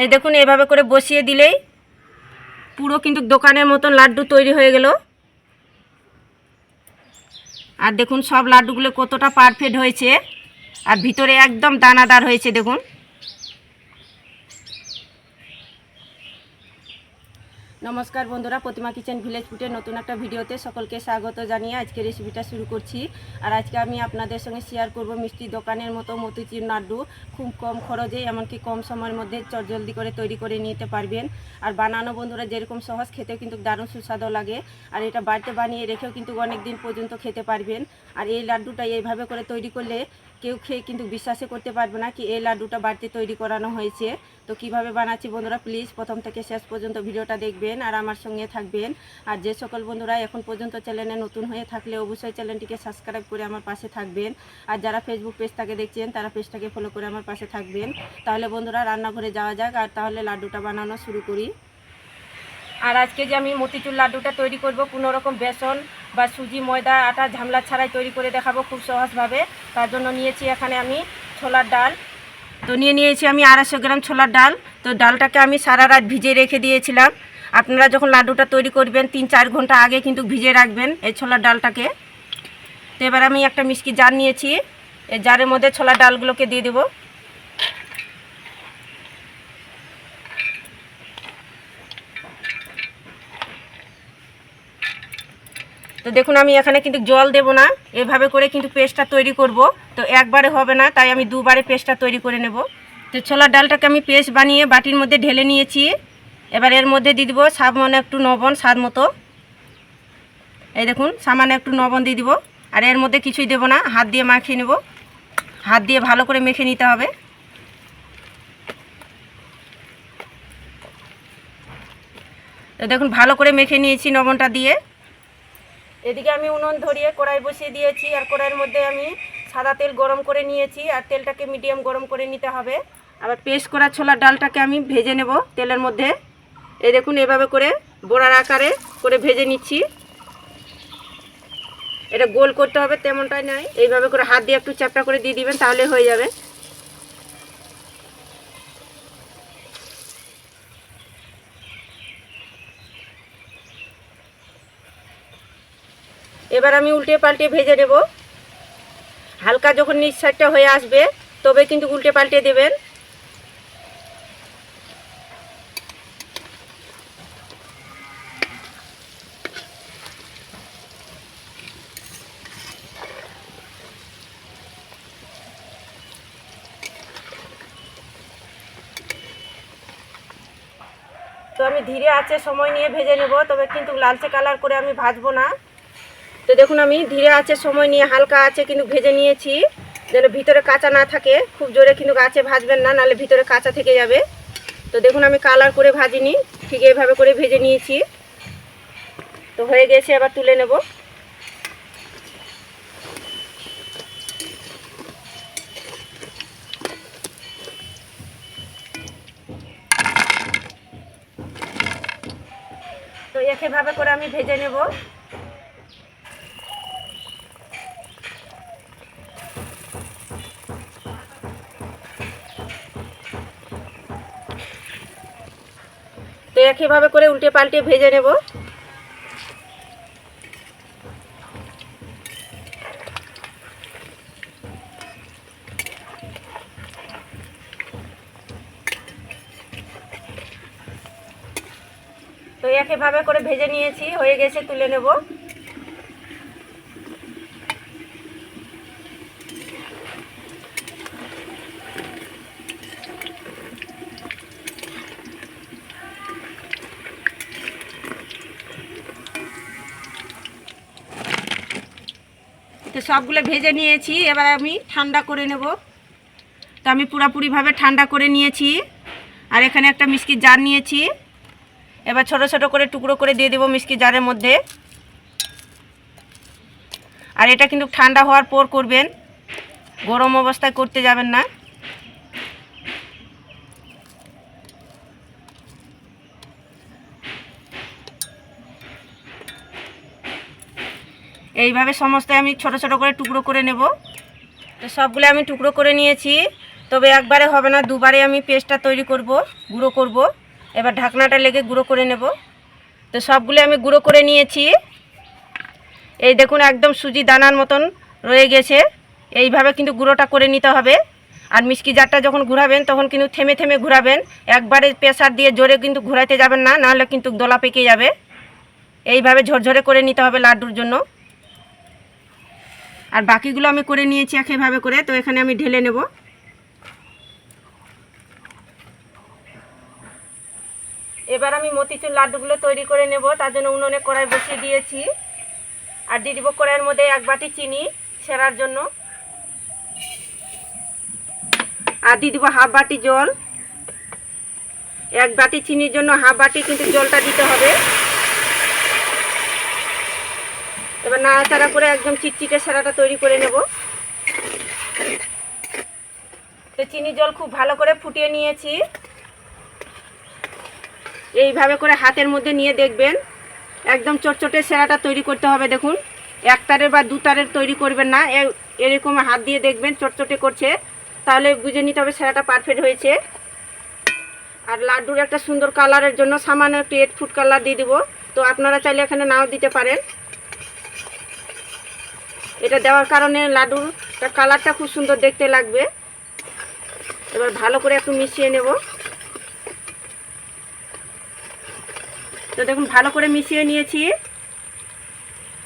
এই দেখুন, এভাবে করে বসিয়ে দিলেই পুরো কিন্তু দোকানের মতন লাড্ডু তৈরি হয়ে গেল। আর দেখুন, সব লাড্ডুগুলো কতটা পারফেক্ট হয়েছে। আর ভিতরে একদম দানাদার হয়েছে, দেখুন। নমস্কার বন্ধুরা, প্রতিমা কিচেন ভিলেজ ফুটের নতুন একটা ভিডিওতে সকলকে স্বাগত জানিয়ে আজকে রেসিপিটা শুরু করছি। আর আজকে আমি আপনাদের সঙ্গে শেয়ার করব মিষ্টি দোকানের মতো মতিচির লাড্ডু খুব কম খরচে, এমনকি কম সময়ের মধ্যে চটজলদি করে তৈরি করে নিতে পারবেন। আর বানানো বন্ধুরা, যেরকম সহজ, খেতেও কিন্তু দারুণ সুস্বাদু লাগে। আর এটা বাড়িতে বানিয়ে রেখেও কিন্তু অনেক দিন পর্যন্ত খেতে পারবেন। আর এই লাড্ডুটা এইভাবে করে তৈরি করলে কেউ খেয়ে কিন্তু বিশ্বাসই করতে পারবে না কি এই লাড্ডুটা বাড়িতে তৈরি করানো হয়েছে। তো কীভাবে বানাচ্ছি বন্ধুরা প্লিজ প্রথম থেকে শেষ পর্যন্ত ভিডিওটা দেখবেন আর আমার সঙ্গে থাকবেন। আর যে সকল বন্ধুরা এখন পর্যন্ত চ্যানেলে নতুন হয়ে থাকলে অবশ্যই চ্যানেলটিকে সাবস্ক্রাইব করে আমার পাশে থাকবেন। আর যারা ফেসবুক পেজটাকে দেখছেন, তারা পেজটাকে ফলো করে আমার পাশে থাকবেন। তাহলে বন্ধুরা রান্নাঘরে যাওয়া যাক আর তাহলে লাড্ডুটা বানানো শুরু করি। আর আজকে যে আমি মতিচুর লাড্ডুটা তৈরি করব, কোনো রকম বেসন বা সুজি, ময়দা, আটা, ঝামলা ছাড়াই তৈরি করে দেখাবো খুব সহজভাবে। তার জন্য নিয়েছি এখানে আমি ছোলার ডাল। তো নিয়ে নিয়েছি আমি আড়াইশো গ্রাম ছোলার ডাল। তো ডালটাকে আমি সারা রাত ভিজে রেখে দিয়েছিলাম। আপনারা যখন লাড্ডুটা তৈরি করবেন, তিন চার ঘণ্টা আগে কিন্তু ভিজে রাখবেন এই ছোলার ডালটাকে। তো এবার আমি একটা মিষ্টি জার নিয়েছি। এই জারের মধ্যে ছোলার ডালগুলোকে দিয়ে দেবো। তো দেখুন, আমি এখানে কিন্তু জল দেব না। এভাবে করে কিন্তু পেস্টটা তৈরি করব। তো একবারে হবে না, তাই আমি দুবারে পেস্টটা তৈরি করে নেব। তো ছোলার ডালটাকে আমি পেস্ট বানিয়ে বাটির মধ্যে ঢেলে নিয়েছি। এবার এর মধ্যে দিয়ে দিব সামান্য একটু লবণ, স্বাদ মতো। এই দেখুন, সামান্য একটু লবণ দিয়ে দিব। আর এর মধ্যে কিছুই দেব না, হাত দিয়ে মাখিয়ে নেব। হাত দিয়ে ভালো করে মেখে নিতে হবে। দেখুন, ভালো করে মেখে নিয়েছি লবণটা দিয়ে। এদিকে আমি উনুন ধরিয়ে কড়াই বসিয়ে দিয়েছি আর কড়াইয়ের মধ্যে আমি সাদা তেল গরম করে নিয়েছি আর তেলটাকে মিডিয়াম গরম করে নিতে হবে। আবার পেস্ট করা ছোলার ডালটাকে আমি ভেজে নেব তেলের মধ্যে। এই দেখুন, এভাবে করে বোড়ার আকারে করে ভেজে নিচ্ছি। এটা গোল করতে হবে, তেমনটাই নয়। এইভাবে করে হাত দিয়ে একটু চ্যাপটা করে দিয়ে দিবেন, তাহলে হয়ে যাবে। এবার আমি উল্টে পাল্টে ভেজে নেব। হালকা যখন নিচ সাইডটা হয়ে আসবে, তবে কিন্তু উল্টে পাল্টে দেবেন। তো আমি ধীরে আছে, সময় নিয়ে ভেজে নেব, তবে কিন্তু লালচে কালার করে আমি ভাজবো না। তো দেখুন আমি ধীরে আছে, সময় নিয়ে হালকা আছে কিন্তু ভেজে নিয়েছি। যেন ভিতরে কাঁচা না থাকে, খুব জোরে কিন্তু গাছে ভাজবেন না, নাহলে ভিতরে কাঁচা থেকে যাবে। তো দেখুন আমি কালার করে ভাজিনি, ঠিক এইভাবে করে ভেজে নিয়েছি। তো হয়ে গেছে, এবার তুলে নেব। তো একইভাবে করে আমি ভেজে নেব। একইভাবে করে উল্টে পাল্টে ভেজে নেব। তো একইভাবে করে ভেজে নিয়েছি, হয়ে গেছে, তুলে নেব। সবগুলো ভেজে নিয়েছি, এবার আমি ঠান্ডা করে নেব। তো আমি পুরাপুরিভাবে ঠান্ডা করে নিয়েছি। আর এখানে একটা মিষ্টির জার নিয়েছি। এবার ছোট ছোট করে টুকরো করে দিয়ে দেবো মিষ্টি জারের মধ্যে। আর এটা কিন্তু ঠান্ডা হওয়ার পর করবেন, গরম অবস্থায় করতে যাবেন না। এইভাবে সমস্ত আমি ছোট ছোট করে টুকরো করে নেব। তো সবগুলো আমি টুকরো করে নিয়েছি। তবে একবারে হবে না, দুবারে আমি পেস্টটা তৈরি করব, গুঁড়ো করব। এবার ঢাকনাটা লেগে গুঁড়ো করে নেব। তো সবগুলো আমি গুঁড়ো করে নিয়েছি। এই দেখুন, একদম সুজি দানার মতন রয়ে গেছে। এইভাবে কিন্তু গুঁড়োটা করে নিতে হবে। আর মিষ্টি জারটা যখন ঘুরাবেন, তখন কিন্তু থেমে থেমে ঘুরাবেন। একবারে প্রেসার দিয়ে জোরে কিন্তু ঘুরাইতে যাবেন না, নাহলে কিন্তু দোলা পেকে যাবে। এইভাবে ঝরঝরে করে নিতে হবে লাড্ডুর জন্য। আর বাকিগুলো আমি করে নিয়েছি একইভাবে করে, তো এখানে আমি ঢেলে নেব। এবার আমি মতিচুর লাড্ডুগুলো তৈরি করে নেব, তার জন্য উনুনে কড়াই বসিয়ে দিয়েছি। আর দিয়ে দিব কড়াইয়ের মধ্যে এক বাটি চিনি সেরার জন্য। আর দিয়ে দিব হাফ বাটি জল। এক বাটি চিনির জন্য হাফ বাটি, কিন্তু জলটা দিতে হবে। এবার নাড়াচাড়া করে একদম চিটচিটে সেরাটা তৈরি করে নেব। তো চিনি জল খুব ভালো করে ফুটিয়ে নিয়েছি। এইভাবে করে হাতের মধ্যে নিয়ে দেখবেন, একদম চটচটে সেরাটা তৈরি করতে হবে দেখুন। এক তারের বা দু তারের তৈরি করবেন না এরকম হাত দিয়ে দেখবেন চটচটে করছে, তাহলে বুঝে নিতে হবে সেরাটা পারফেক্ট হয়েছে। আর লাড্ডুর একটা সুন্দর কালারের জন্য সামান্য একটু এট ফুড কালার দিয়ে দিব। তো আপনারা চাইলে এখানে নাও দিতে পারেন। এটা দেওয়ার কারণে লাড্ডুর কালারটা খুব সুন্দর দেখতে লাগবে। এবার ভালো করে একটু মিশিয়ে নেব। তো দেখুন, ভালো করে মিশিয়ে নিয়েছি।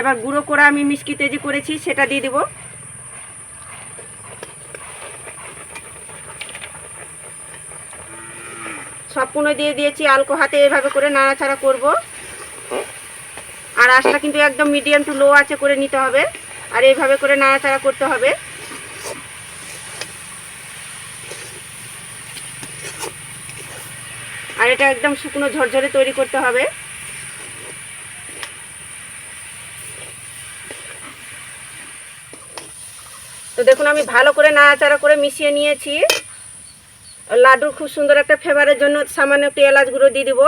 এবার গুঁড়ো করা আমি মিষ্টি তেজি করেছি, সেটা দিয়ে দিব। সম্পূর্ণ দিয়ে দিয়েছি, আলকো হাতে এভাবে করে নাড়াচাড়া করব। আর আশটা কিন্তু একদম মিডিয়াম টু লো আছে করে নিতে হবে। আর এইভাবে করে নাড়াচাড়া করতে হবে। আর এটা একদম শুকনো ঝরঝরে তৈরি করতে হবে। তো দেখুন, আমি ভালো করে নাড়াচাড়া করে মিশিয়ে নিয়েছি। লাড্ডুর খুব সুন্দর একটা ফ্লেভারের জন্য সামান্য একটু এলাচ গুঁড়ো দিয়ে দিব।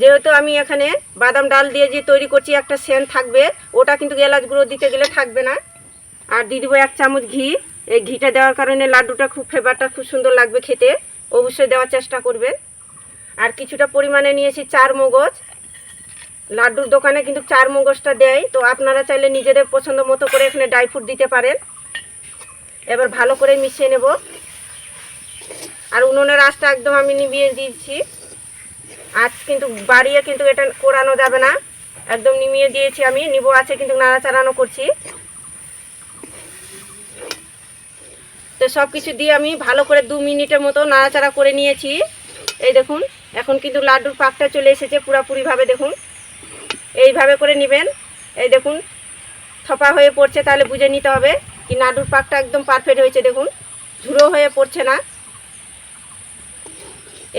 যেহেতু আমি এখানে বাদাম ডাল দিয়ে যে তৈরি করছি, একটা সেন থাকবে, ওটা কিন্তু এলাচ গুঁড়ো দিতে গেলে থাকবে না। আর দিয়ে দিব এক চামচ ঘি। এই ঘিটা দেওয়ার কারণে লাড্ডুটা খুব ফ্লেভারটা খুব সুন্দর লাগবে খেতে। অবশ্যই দেওয়ার চেষ্টা করবেন। আর কিছুটা পরিমাণে নিয়েছি চার মগজ। লাড্ডুর দোকানে কিন্তু চার মগজটা দেয়, তো আপনারা চাইলে নিজেদের পছন্দ মতো করে এখানে ড্রাই ফ্রুট দিতে পারেন। এবার ভালো করে মিশিয়ে নেব। আর উনুনের আঁচটা একদম আমি নিভিয়ে দিয়েছি। আজ কিন্তু বাড়িয়ে কিন্তু এটা কোরানো যাবে না। একদম নিমিয়ে দিয়েছি আমি, নিবো আছে কিন্তু নাড়াচাড়ানো করছি। তো সব কিছু দিয়ে আমি ভালো করে দু মিনিটের মতো নাড়াচাড়া করে নিয়েছি। এই দেখুন, এখন কিন্তু লাড্ডুর পাকটা চলে এসেছে পুরাপুরিভাবে, দেখুন। এইভাবে করে নেবেন। এই দেখুন, থপা হয়ে পড়ছে, তাহলে বুঝে নিতে হবে কি লাড্ডুর পাকটা একদম পারফেক্ট হয়েছে, দেখুন। ঝুড়ো হয়ে পড়ছে না।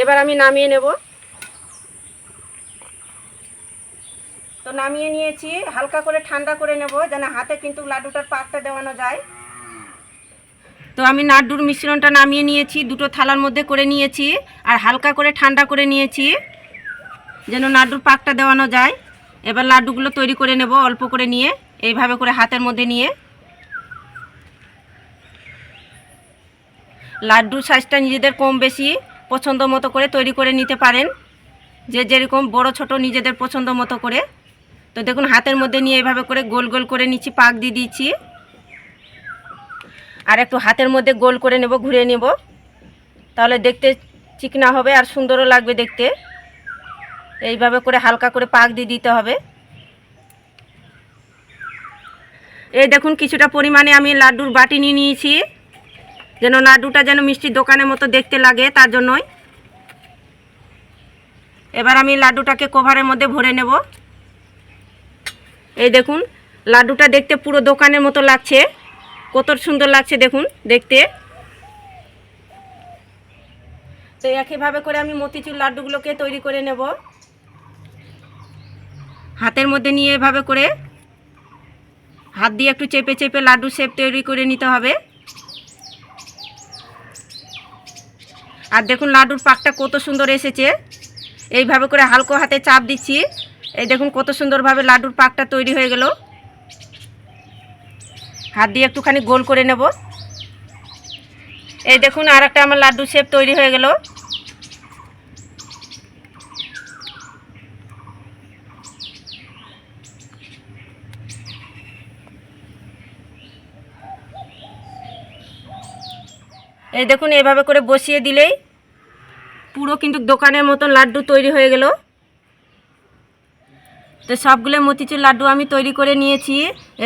এবার আমি নামিয়ে নেব। তো নামিয়ে নিয়েছি, হালকা করে ঠান্ডা করে নেব যেন হাতে কিন্তু লাড্ডুটার পাকটা দেওয়ানো যায়। তো আমি নাড্ডুর মিশ্রণটা নামিয়ে নিয়েছি, দুটো থালার মধ্যে করে নিয়েছি আর হালকা করে ঠান্ডা করে নিয়েছি যেন নাড্ডুর পাকটা দেওয়ানো যায়। এবার লাড্ডুগুলো তৈরি করে নেব অল্প করে নিয়ে, এইভাবে করে হাতের মধ্যে নিয়ে। লাড্ডুর সাইজটা নিজেদের কম বেশি পছন্দ মতো করে তৈরি করে নিতে পারেন। যে যেরকম বড় ছোট নিজেদের পছন্দ মতো করে। তো দেখুন, হাতের মধ্যে নিয়ে এইভাবে করে গোল গোল করে নিচ্ছি, পাক দিয়ে দিচ্ছি। আর একটু হাতের মধ্যে গোল করে নেব ঘুরে নেব। তাহলে দেখতে চিকনা হবে আর সুন্দরও লাগবে দেখতে। এইভাবে করে হালকা করে পাক দিয়ে দিতে হবে। এই দেখুন, কিছুটা পরিমাণে আমি লাড্ডুর বাটি নিয়ে নিয়েছি, যেন লাড্ডুটা যেন মিষ্টির দোকানের মতো দেখতে লাগে তার জন্যই। এবার আমি লাড্ডুটাকে কভারের মধ্যে ভরে নেব। এই দেখুন, লাড্ডুটা দেখতে পুরো দোকানের মতো লাগছে। কত সুন্দর লাগছে দেখুন, দেখতে। তো একইভাবে করে আমি মতিচুর লাড্ডুগুলোকে তৈরি করে নেব। হাতের মধ্যে নিয়ে এভাবে করে হাত দিয়ে একটু চেপে চেপে লাড্ডু শেপ তৈরি করে নিতে হবে। আর দেখুন, লাড্ডুর পাকটা কত সুন্দর এসেছে। এইভাবে করে হালকা হাতে চাপ দিচ্ছি। এই দেখুন কত সুন্দরভাবে লাড্ডুর পাকটা তৈরি হয়ে গেল। হাত দিয়ে একটুখানি গোল করে নেব। এই দেখুন আর একটা আমার লাড্ডু শেপ তৈরি হয়ে গেল। এই দেখুন এভাবে করে বসিয়ে দিলেই পুরো কিন্তু দোকানের মতন লাড্ডু তৈরি হয়ে গেল। তো সবগুলো মতিচুর লাড্ডু আমি তৈরি করে নিয়েছি।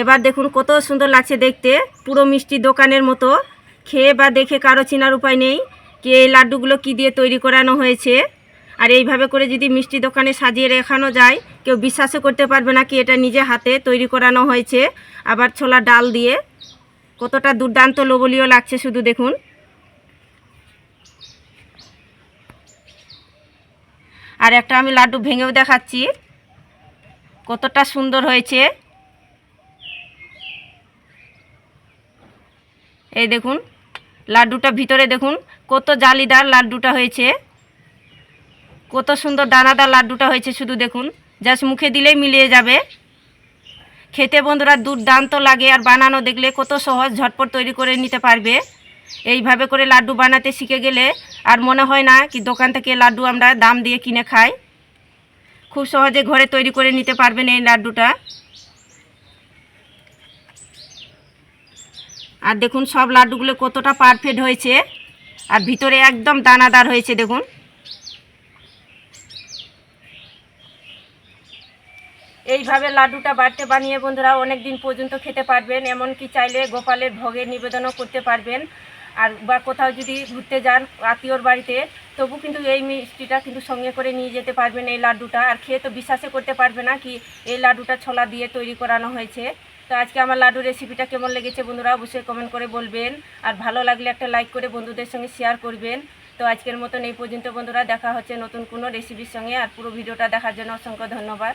এবার দেখুন কত সুন্দর লাগছে দেখতে। পুরো মিষ্টি দোকানের মতো। খেয়ে বা দেখে কারও চেনার উপায় নেই কি এই লাড্ডুগুলো কি দিয়ে তৈরি করানো হয়েছে। আর এইভাবে করে যদি মিষ্টি দোকানে সাজিয়ে রেখানো যায়, কেউ বিশ্বাসও করতে পারবে না কি এটা নিজে হাতে তৈরি করানো হয়েছে। আবার ছোলা ডাল দিয়ে কতটা দুর্দান্ত লোবলীয় লাগছে শুধু দেখুন। আর একটা আমি লাড্ডু ভেঙেও দেখাচ্ছি। কতটা সুন্দর হয়েছে। এই দেখুন, লাড্ডুটা ভিতরে দেখুন, কত জালিদার লাড্ডুটা হয়েছে। কত সুন্দর দানাদার লাড্ডুটা হয়েছে শুধু দেখুন, জাস্ট মুখে দিলেই মিলিয়ে যাবে। খেতে বন্ধুরা দুর্দান্ত লাগে আর বানানো দেখলে কত সহজ ঝটপট তৈরি করে নিতে পারবে। এইভাবে করে লাড্ডু বানাতে শিখে গেলে আর মনে হয় না কি দোকান থেকে লাড্ডু আমরা দাম দিয়ে কিনে খাই। খুব সহজে ঘরে তৈরি করে নিতে পারবেন এই লাড্ডুটা। আর দেখুন, সব লাড্ডুগুলো কতটা পারফেক্ট হয়েছে। আর ভিতরে একদম দানাদার হয়েছে, দেখুন। এইভাবে লাড্ডুটা বাড়তে বানিয়ে বন্ধুরা অনেক দিন পর্যন্ত খেতে পারবেন। এমনকি চাইলে গোপালের ভোগের নিবেদনও করতে পারবেন। আর বা কোথাও যদি ঘুরতে যান, আত্মীয়র বাড়িতে তবু কিন্তু এই মিষ্টিটা কিন্তু সঙ্গে করে নিয়ে যেতে পারবেন এই লাড্ডুটা। আর খেয়ে তো বিশ্বাসে করতে পারবে না কি এই লাড্ডুটা ছোলা দিয়ে তৈরি করানো হয়েছে। তো আজকে আমার লাড্ডু রেসিপিটা কেমন লেগেছে বন্ধুরা অবশ্যই কমেন্ট করে বলবেন। আর ভালো লাগলে একটা লাইক করে বন্ধুদের সঙ্গে শেয়ার করবেন। তো আজকের মতন এই পর্যন্ত বন্ধুরা, দেখা হচ্ছে নতুন কোনো রেসিপির সঙ্গে। আর পুরো ভিডিওটা দেখার জন্য অসংখ্য ধন্যবাদ।